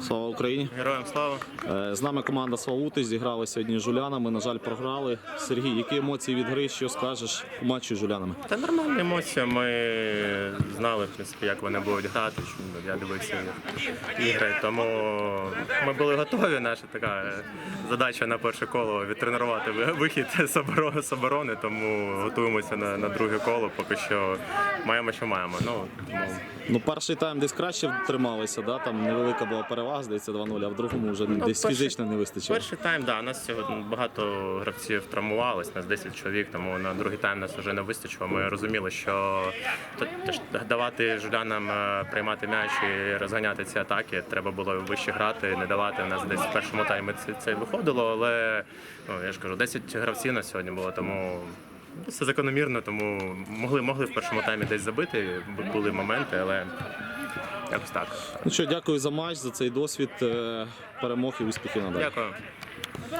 Слава Україні! Героям слава. Е, З нами команда Славути зіграли сьогодні з жулянами. На жаль, програли. Сергій, які емоції від гри? Що скажеш у матчі з жулянами? Та нормальні емоції. Ми знали, в принципі, як вони будуть грати. Я дивився ігри. Тому ми були готові. Наша така задача на перше коло відтренувати вихід з оборони, з оборони. Тому готуємося на, на друге коло. Поки що маємо, що маємо. Ну тому Ну, перший тайм десь краще трималися, да? там невелика була перевага, здається, 2-0, а в другому вже десь Ну, перший- фізично не вистачило. Перший тайм, да, нас сьогодні багато гравців травмувалось, нас 10 чоловік, тому на другий тайм нас вже не вистачило. Ми розуміли, що давати жулянам е, приймати м'яч і розганяти ці атаки. Треба було вище грати, не давати. У нас десь в першому таймі це, це виходило, але ну, я ж кажу, 10 гравців на сьогодні було, тому. Все закономірно, тому могли, могли в першому таймі десь забити, були моменти, але якось так. Ну що, дякую за матч, за цей досвід. Е, Перемог і успіхів надалі. Дякую.